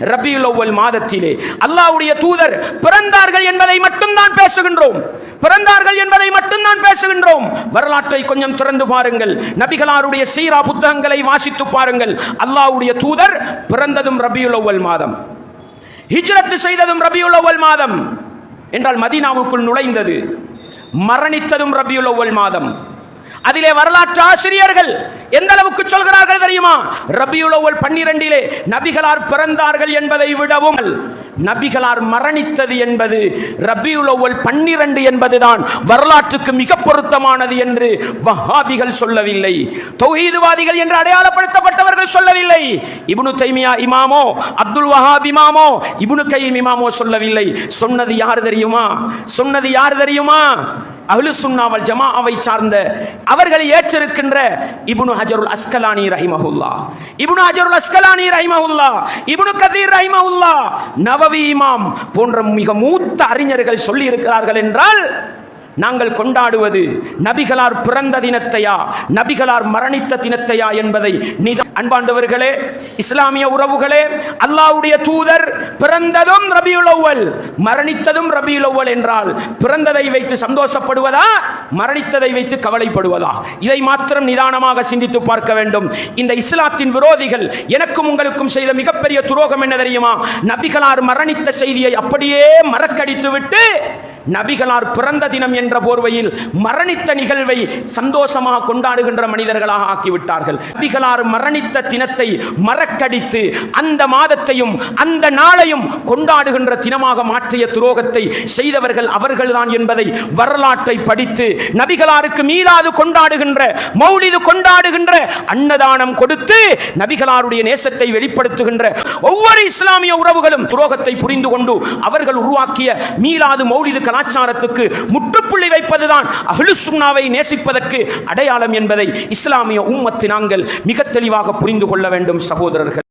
ரபியுல் அவ்வல் மாதத்திலே. அல்லாவுடைய தூதர் பிறந்தார்கள் என்பதை மட்டும்தான் பேசுகின்றோம். பிறந்தார்கள் என்பதை மட்டும்தான் பேசுகின்றோம். வரலாற்றை கொஞ்சம் திறந்து பாருங்கள். நபிகளாருடைய சீரா புத்தகங்களை வாசித்து பாருங்கள். அல்லாவுடைய தூதர் பிறந்ததும் ரபியுல் அவ்வல் மாதம். ஹிஜ்ரத்து செய்ததும் ரபியுல் அவ்வல் மாதம். என்றால் மதீனாவுக்குள் நுழைந்தது. மரணித்ததும் ரபியுல் அவ்வல் மாதம். அதிலே வரலாற்று ஆசிரியர்கள் எந்த தெரியுமா? ரபியுலவல் பன்னிரண்டிலே நபிகளார் பிறந்தார்கள் என்பதை விடவும் நபிகளார் மரணித்தது என்பது ரபியுலவல் பன்னிரண்டு என்பதுதான் வரலாற்றுக்கு மிக பொருத்தமானது என்று வஹாபிகள் சொல்லவில்லை. தௌஹீதுவாதிகள் என்று அடையாளப்படுத்தப்பட்டவர்கள் சொல்லவில்லை. இபுனு தைமியா இமாமோ அப்துல் வஹாப் இமாமோ இபுனு கைம் இமாமோ சொல்லவில்லை. சொன்னது யார் தெரியுமா? சொன்னது யார் தெரியுமா? அஹ்லு சுன்னாவல் ஜமாவை சார்ந்த அவர்களை ஏற்றிருக்கின்ற இபுனு ஹஜருல் அஸ்கலானி ரஹிமஹுல்லா. இபுனு ஹஜருல் அஸ்கலானி ரஹிமஹுல்லா இபுனு கதீர் ரஹிமஹுல்லா நவவி இமாம் போன்ற மிக மூத்த அறிஞர்கள் சொல்லி இருக்கிறார்கள் என்றால் நாங்கள் கொண்டாடுவது நபிகளார் பிறந்த தினத்தையா? நபிகளார் மரணித்த தினத்தையா என்பதை நீ அன்பாண்டவர்களே இஸ்லாமிய உறவுகளே அல்லாவுடைய தூதர் பிறந்ததும் ரபியுல் அவ்வல் மரணித்ததும் ரபியுல் அவ்வல் என்றால் பிறந்ததை வைத்து சந்தோஷப்படுவதா மரணித்ததை வைத்து கவலைப்படுவதா? இதை மாத்திரம் நிதானமாக சிந்தித்து பார்க்க வேண்டும். இந்த இஸ்லாத்தின் விரோதிகள் எனக்கும் உங்களுக்கும் செய்த மிகப்பெரிய துரோகம் என்ன தெரியுமா? நபிகளார் மரணித்த செய்தியை அப்படியே மறக்கடித்து விட்டு நபிகளார் பிறந்த தினம் என்ற போர்வையில் மரணித்த நிகழ்வை சந்தோஷமாக கொண்டாடுகின்ற மனிதர்களாக ஆக்கிவிட்டார்கள். நபிகளார் மரணித்த தினத்தை மறக்கடித்து அந்த மாதத்தையும் அந்த நாளையும் கொண்டாடுகின்ற தினமாக மாற்றிய துரோகத்தை செய்தவர்கள் அவர்கள்தான் என்பதை வரலாற்றை படித்து நபிகளாருக்கு மீளாது கொண்டாடுகின்ற மௌலிது கொண்டாடுகின்ற அன்னதானம் கொடுத்து நபிகளாருடைய நேசத்தை வெளிப்படுத்துகின்ற ஒவ்வொரு இஸ்லாமிய உறவுகளும் துரோகத்தை புரிந்து கொண்டு அவர்கள் உருவாக்கிய மீளாது மௌலிது கலாச்சாரத்துக்கு முற்றுப்புள்ளி வைப்பதுதான் அஹ்லு நேசிப்பதற்கு அடையாளம் என்பதை இஸ்லாமிய உம்மத்து நாங்கள் மிக தெளிவாக புரிந்து கொள்ள வேண்டும் சகோதரர்கள்.